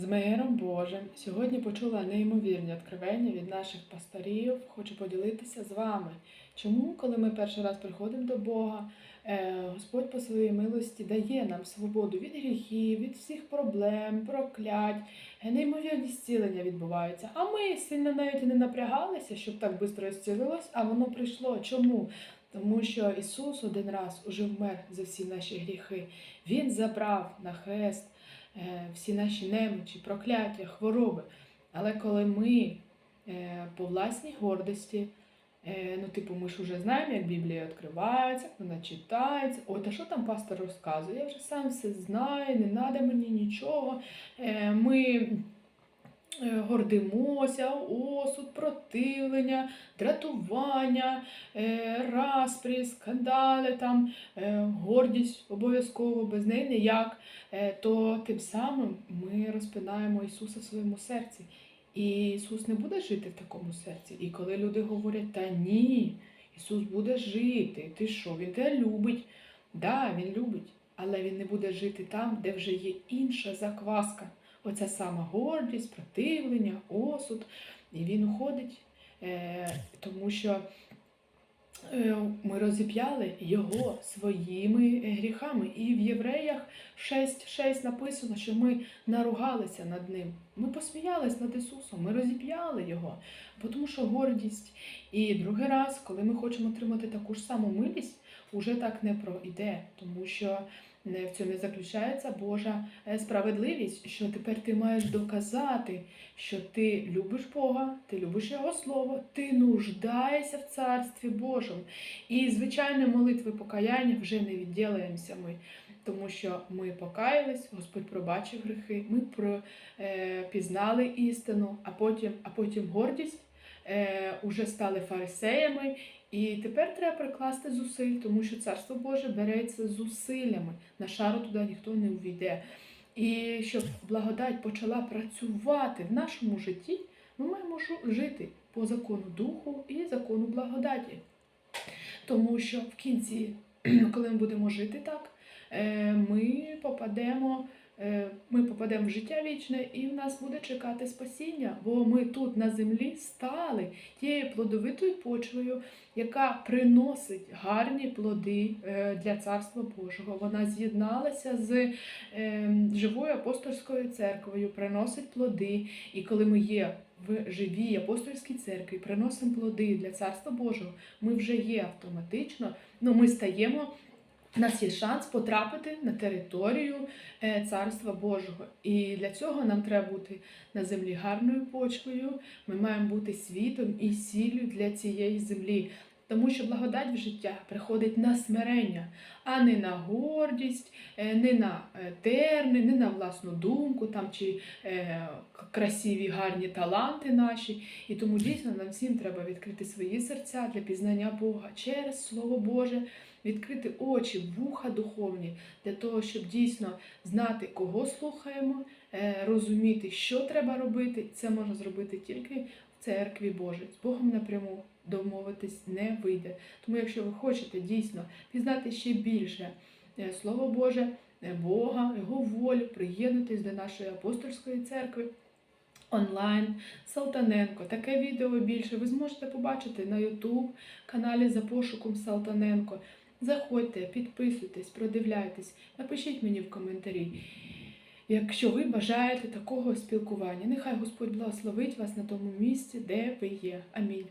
З миром Божим сьогодні почула неймовірні відкривання від наших пасторів. Хочу поділитися з вами. Чому, коли ми перший раз приходимо до Бога, е, Господь по своїй милості дає нам свободу від гріхів, від всіх проблем, проклять, е, неймовірні зцілення відбуваються. А ми сильно навіть і не напрягалися, щоб так швидко зцілилось, а воно прийшло. Чому? Тому що Ісус один раз уже вмер за всі наші гріхи. Він забрав на хрест всі наші немочі, прокляття, хвороби. Але коли ми е, по власній гордості, е, ну, типу, ми ж вже знаємо, як Біблія відкривається, вона читається. От, та що там пастор розказує? Я вже сам все знаю, не треба мені нічого. Е, Ми е, гордимося, осуд, противлення, дратування, е, распрі, скандали, там, е, гордість обов'язково, без неї ніяк, е, то тим самим ми розпинаємо Ісуса в своєму серці. І Ісус не буде жити в такому серці. І коли люди говорять, та ні, Ісус буде жити, ти що, Він тебе любить. Да, Він любить, але Він не буде жити там, де вже є інша закваска. Оця сама гордість, противлення, осуд. І він уходить, е, тому що е, ми розіп'яли його своїми гріхами. І в Євреях 6.6 написано, що ми наругалися над ним. Ми посміялись над Ісусом, ми розіп'яли його, тому що гордість. І другий раз, коли ми хочемо отримати таку ж саму милість, уже так не пройде, тому що в цьому заключається Божа е, справедливість, що тепер ти маєш доказати, що ти любиш Бога, ти любиш Його Слово, ти нуждаєшся в Царстві Божому. І звичайно, молитви покаяння вже не відділаємося ми, тому що ми покаялись, Господь пробачив гріхи, ми е, пізнали істину, а потім, а потім гордість. Е, уже стали фарисеями, і тепер треба прикласти зусиль, тому що Царство Боже береться зусиллями. На шару туди ніхто не увійде. І щоб благодать почала працювати в нашому житті, ми маємо жити по закону Духу і закону благодаті. Тому що в кінці, коли ми будемо жити так, е, ми попадемо. Е, Ми попадемо в життя вічне, і в нас буде чекати спасіння, бо ми тут на землі стали тією плодовитою почвою, яка приносить гарні плоди е, для Царства Божого. Вона з'єдналася з е, живою апостольською церквою, приносить плоди. І коли ми є в живій апостольській церкві, приносимо плоди для Царства Божого, ми вже є автоматично, ну ми стаємо. У нас є шанс потрапити на територію е, Царства Божого. І для цього нам треба бути на землі гарною почвою. Ми маємо бути світом і сіллю для цієї землі. Тому що благодать в життя приходить на смирення, а не на гордість, е, не на е, терни, не на власну думку там, чи е, красиві гарні таланти наші. І тому дійсно нам всім треба відкрити свої серця для пізнання Бога через Слово Боже, відкрити очі, вуха духовні, для того, щоб дійсно знати, кого слухаємо, е, розуміти, що треба робити. Це можна зробити тільки церкві Божій. З Богом напряму домовитись не вийде. Тому, якщо ви хочете дійсно пізнати ще більше е, Слово Боже, е, Бога, Його волю, приєднуйтесь до нашої апостольської церкви. Онлайн Салтаненко. Таке відео більше ви зможете побачити на YouTube каналі за пошуком Салтаненко. Заходьте, підписуйтесь, продивляйтесь, напишіть мені в коментарі, якщо ви бажаєте такого спілкування. Нехай Господь благословить вас на тому місці, де ви є. Амінь.